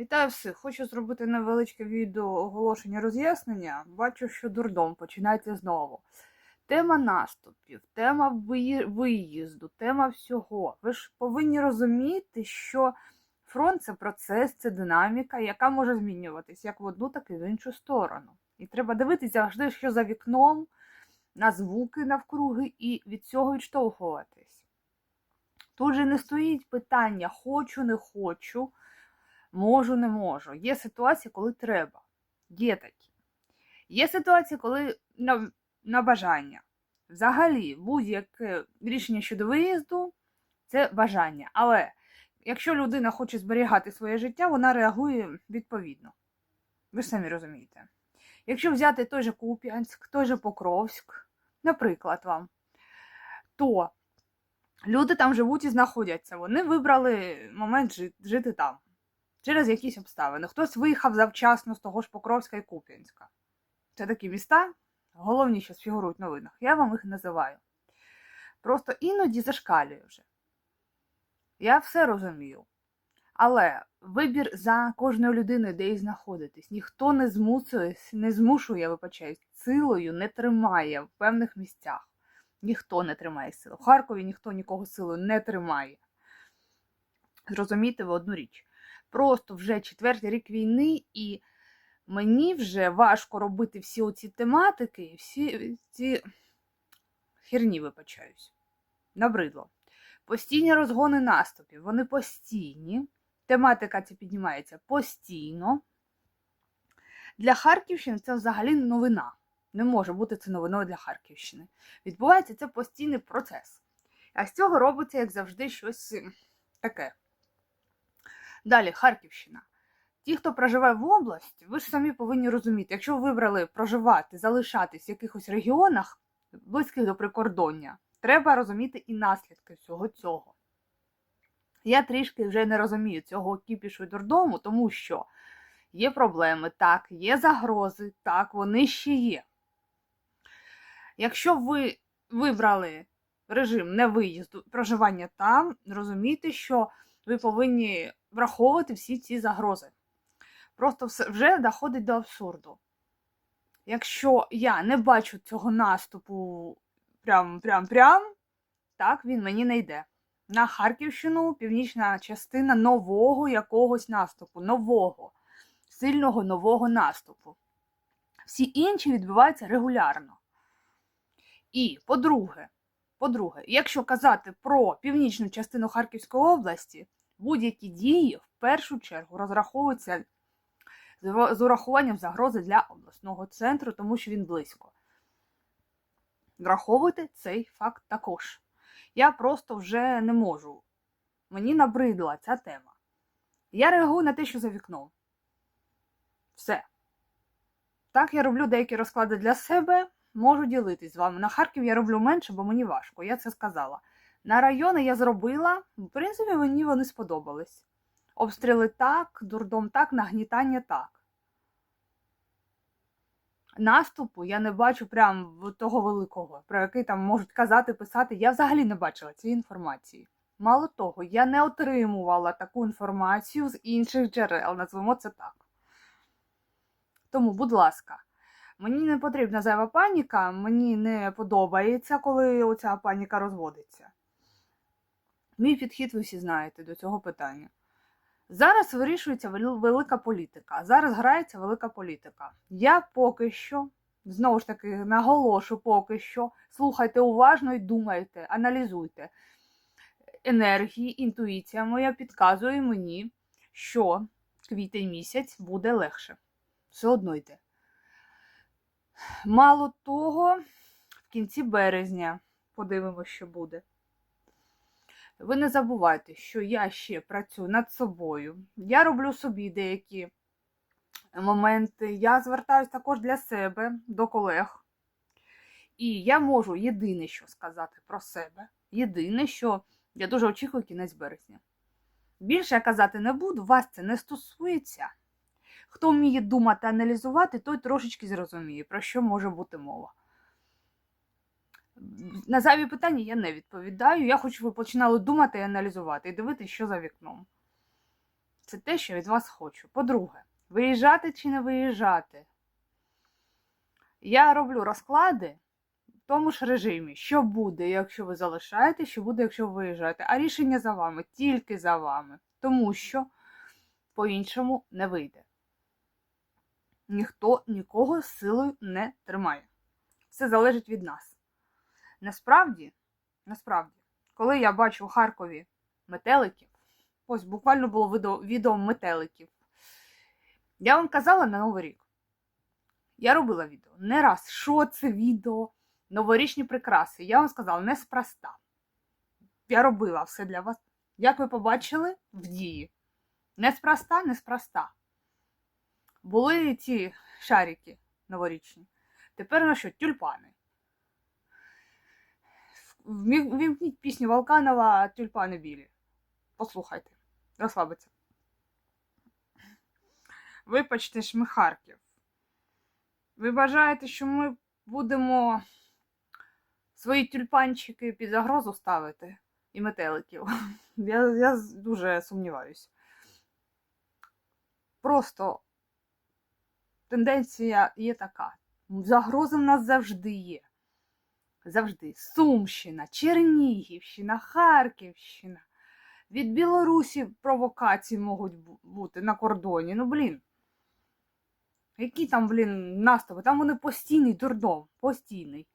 Вітаю всіх! Хочу зробити невеличке відео оголошення роз'яснення. Бачу, що дурдом починається знову. Тема наступів, тема виїзду, тема всього. Ви ж повинні розуміти, що фронт це процес, це динаміка, яка може змінюватись як в одну, так і в іншу сторону. І треба дивитися завжди, що за вікном, на звуки навкруги, і від цього відштовхуватись. Тут же не стоїть питання хочу, не хочу. Можу, не можу. Є ситуації, коли треба. Є такі. Є ситуації, коли на, на бажання. Взагалі, будь-яке рішення щодо виїзду це бажання. Але якщо людина хоче зберігати своє життя, вона реагує відповідно. Ви ж самі розумієте. Якщо взяти той же Куп'янськ, той же Покровськ, наприклад, вам, то люди там живуть і знаходяться. Вони вибрали момент жити там через якісь обставини. Хтось виїхав завчасно з того ж Покровська і Куп'янська. Це такі міста, головні, що фігурують в новинах. Я вам їх називаю. Просто іноді зашкалює вже. Я все розумію. Але вибір за кожною людиною, де їй знаходитись, ніхто не змусує, не змушує, вибачаюсь, силою не тримає в певних місцях. Ніхто не тримає силу. В Харкові ніхто нікого силою не тримає. Зрозумійте ви одну річ просто вже четвертий рік війни, і мені вже важко робити всі оці тематики, всі ці херні вибачаюсь. Набридло. Постійні розгони наступів, вони постійні. Тематика ця піднімається постійно. Для Харківщини це взагалі новина. Не може бути це новиною для Харківщини. Відбувається це постійний процес. А з цього робиться, як завжди, щось таке. Далі, Харківщина. Ті, хто проживає в області, ви ж самі повинні розуміти, якщо ви вибрали проживати, залишатись в якихось регіонах, близьких до прикордоння, треба розуміти і наслідки всього цього. Я трішки вже не розумію цього кіпішу і дурдому, тому що є проблеми, так, є загрози, так, вони ще є. Якщо ви вибрали режим невиїзду, проживання там, розумійте, що ви повинні враховувати всі ці загрози. Просто вже доходить до абсурду. Якщо я не бачу цього наступу прям, прям, прям, так він мені не йде. На Харківщину північна частина нового якогось наступу, нового, сильного нового наступу. Всі інші відбуваються регулярно. І, по-друге, по-друге, якщо казати про північну частину Харківської області, будь-які дії в першу чергу розраховуються з урахуванням загрози для обласного центру, тому що він близько. Враховуйте цей факт також. Я просто вже не можу. Мені набридла ця тема. Я реагую на те, що за вікном. Все. Так, я роблю деякі розклади для себе, можу ділитись з вами. На Харків я роблю менше, бо мені важко, я це сказала. На райони я зробила, в принципі, мені вони сподобались. Обстріли так, дурдом так, нагнітання так. Наступу я не бачу прям того великого, про який там можуть казати, писати. Я взагалі не бачила цієї інформації. Мало того, я не отримувала таку інформацію з інших джерел, назвемо це так. Тому, будь ласка, мені не потрібна зайва паніка, мені не подобається, коли оця паніка розводиться. Мій підхід ви всі знаєте до цього питання. Зараз вирішується велика політика. Зараз грається велика політика. Я поки що, знову ж таки, наголошу поки що, слухайте уважно і думайте, аналізуйте. Енергії, інтуїція моя підказує мені, що квітень місяць буде легше. Все одно йде. Мало того, в кінці березня подивимося, що буде. Ви не забувайте, що я ще працюю над собою. Я роблю собі деякі моменти. Я звертаюся також для себе, до колег. І я можу єдине, що сказати про себе. Єдине, що я дуже очікую кінець березня. Більше я казати не буду, вас це не стосується. Хто вміє думати, аналізувати, той трошечки зрозуміє, про що може бути мова. На зайві питання я не відповідаю. Я хочу, щоб ви починали думати і аналізувати, і дивитися, що за вікном. Це те, що від вас хочу. По-друге, виїжджати чи не виїжджати. Я роблю розклади в тому ж режимі, що буде, якщо ви залишаєте, що буде, якщо ви виїжджаєте. А рішення за вами, тільки за вами. Тому що по-іншому не вийде. Ніхто нікого силою не тримає. Все залежить від нас. Насправді, насправді, коли я бачу у Харкові метеликів, ось буквально було відео, відео метеликів. Я вам казала на Новий рік. Я робила відео не раз. Що це відео? Новорічні прикраси. Я вам сказала, неспроста. Я робила все для вас. Як ви побачили в дії. Неспроста, неспроста. Були ці шарики новорічні. Тепер на що? Тюльпани. Вімкніть пісню Волканова Тюльпани білі. Послухайте, розслабиться. Вибачте ж ми Харків. Ви бажаєте, що ми будемо свої тюльпанчики під загрозу ставити і метеликів? Я, я дуже сумніваюся. Просто тенденція є така. Загроза в нас завжди є. Завжди. Сумщина, Чернігівщина, Харківщина. Від Білорусі провокації можуть бути на кордоні. Ну, блін. Які там, блін, наступи? Там вони постійний дурдом. Постійний.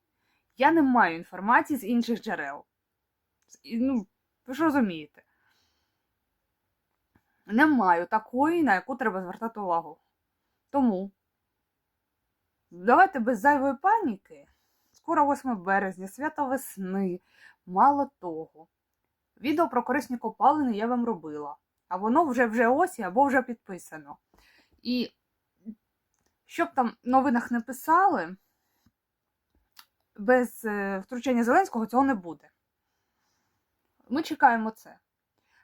Я не маю інформації з інших джерел. Ну, ви ж розумієте. Не маю такої, на яку треба звертати увагу. Тому давайте без зайвої паніки. Скоро 8 березня, свято весни. Мало того. Відео про корисні копалини я вам робила. А воно вже вже ось або вже підписано. І щоб там в новинах не писали, без е, втручання Зеленського цього не буде. Ми чекаємо це.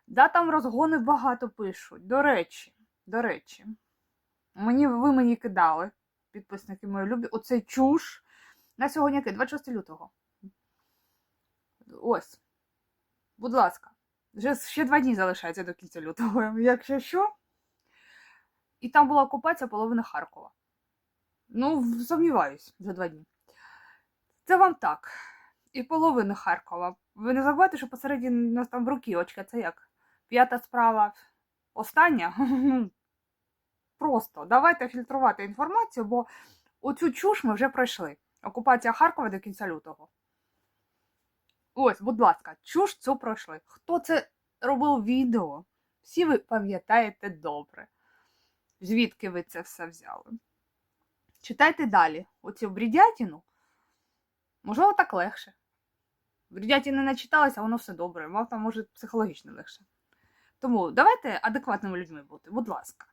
Да, там розгони багато пишуть. До речі, до речі, мені, ви мені кидали, підписники мої любі, оцей чуш на сьогодні який? 26 лютого. Ось. Будь ласка, вже ще два дні залишається до кінця лютого. Якщо що. І там була окупація половини Харкова. Ну, сумніваюсь, за два дні. Це вам так. І половина Харкова. Ви не забувайте, що посередині нас там бруківочка, це як? П'ята справа остання. Ну, Просто давайте фільтрувати інформацію, бо оцю чуш ми вже пройшли. Окупація Харкова до кінця лютого. Ось, будь ласка, чуш цю пройшли. Хто це робив відео? Всі ви пам'ятаєте добре. Звідки ви це все взяли? Читайте далі. Оцю брідятіну. Можливо, так легше. Брідятіни не начиталися, воно все добре. Вам там може психологічно легше. Тому давайте адекватними людьми бути, будь ласка.